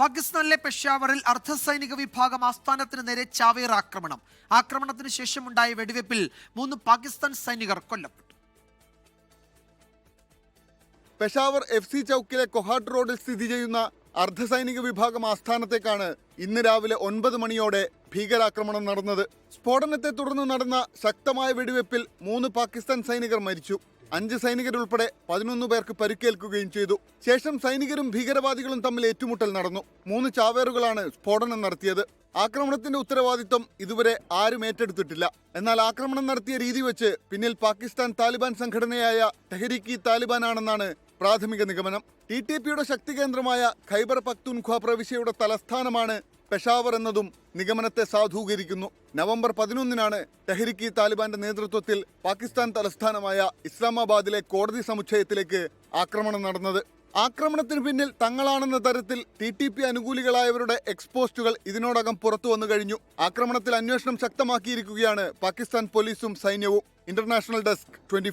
പാകിസ്ഥാനിലെ പെഷാവറിൽ അർദ്ധസൈനിക വിഭാഗം ആസ്ഥാനത്തിന് നേരെ ചാവേർ ആക്രമണം. ആക്രമണത്തിന് ശേഷമുണ്ടായ വെടിവെപ്പിൽ മൂന്ന് പാകിസ്ഥാൻ സൈനികർ കൊല്ലപ്പെട്ടു. പെഷാവർ എഫ് സി ചൗക്കിലെ കൊഹാട്ട് റോഡിൽ സ്ഥിതി ചെയ്യുന്ന അർദ്ധസൈനിക വിഭാഗം ആസ്ഥാനത്തേക്കാണ് ഇന്ന് രാവിലെ ഒൻപത് മണിയോടെ ഭീകരാക്രമണം നടന്നത്. സ്ഫോടനത്തെ തുടർന്ന് നടന്ന ശക്തമായ വെടിവെപ്പിൽ മൂന്ന് പാകിസ്ഥാൻ സൈനികർ മരിച്ചു. അഞ്ച് സൈനികരുൾപ്പെടെ പതിനൊന്ന് പേർക്ക് പരിക്കേൽക്കുകയും ചെയ്തു. ശേഷം സൈനികരും ഭീകരവാദികളും തമ്മിൽ ഏറ്റുമുട്ടൽ നടന്നു. മൂന്ന് ചാവേറുകളാണ് സ്ഫോടനം നടത്തിയത്. ആക്രമണത്തിന്റെ ഉത്തരവാദിത്വം ഇതുവരെ ആരും ഏറ്റെടുത്തിട്ടില്ല. എന്നാൽ ആക്രമണം നടത്തിയ രീതി വെച്ച് പിന്നിൽ പാകിസ്ഥാൻ താലിബാൻ സംഘടനയായ തെഹരീക്കി താലിബാൻ ആണെന്നാണ് പ്രാഥമിക നിഗമനം. ടി ടി പിയുടെ ശക്തി കേന്ദ്രമായ ഖൈബർ പക്തുൻഖ്വ പ്രവിശ്യയുടെ തലസ്ഥാനമാണ് പെഷാവർ എന്നതും നിഗമനത്തെ സാധൂകരിക്കുന്നു. നവംബർ പതിനൊന്നിനാണ് തെഹരിക്കി താലിബാന്റെ നേതൃത്വത്തിൽ പാകിസ്ഥാൻ തലസ്ഥാനമായ ഇസ്ലാമാബാദിലെ കോടതി സമുച്ചയത്തിലേക്ക് ആക്രമണം നടന്നത്. ആക്രമണത്തിന് പിന്നിൽ തങ്ങളാണെന്ന തരത്തിൽ ടി ടി പി അനുകൂലികളായവരുടെ എക്സ്പോസ്റ്റുകൾ ഇതിനോടകം പുറത്തു വന്നു കഴിഞ്ഞു. ആക്രമണത്തിൽ അന്വേഷണം ശക്തമാക്കിയിരിക്കുകയാണ് പാകിസ്ഥാൻ പോലീസും സൈന്യവും. International desk twenty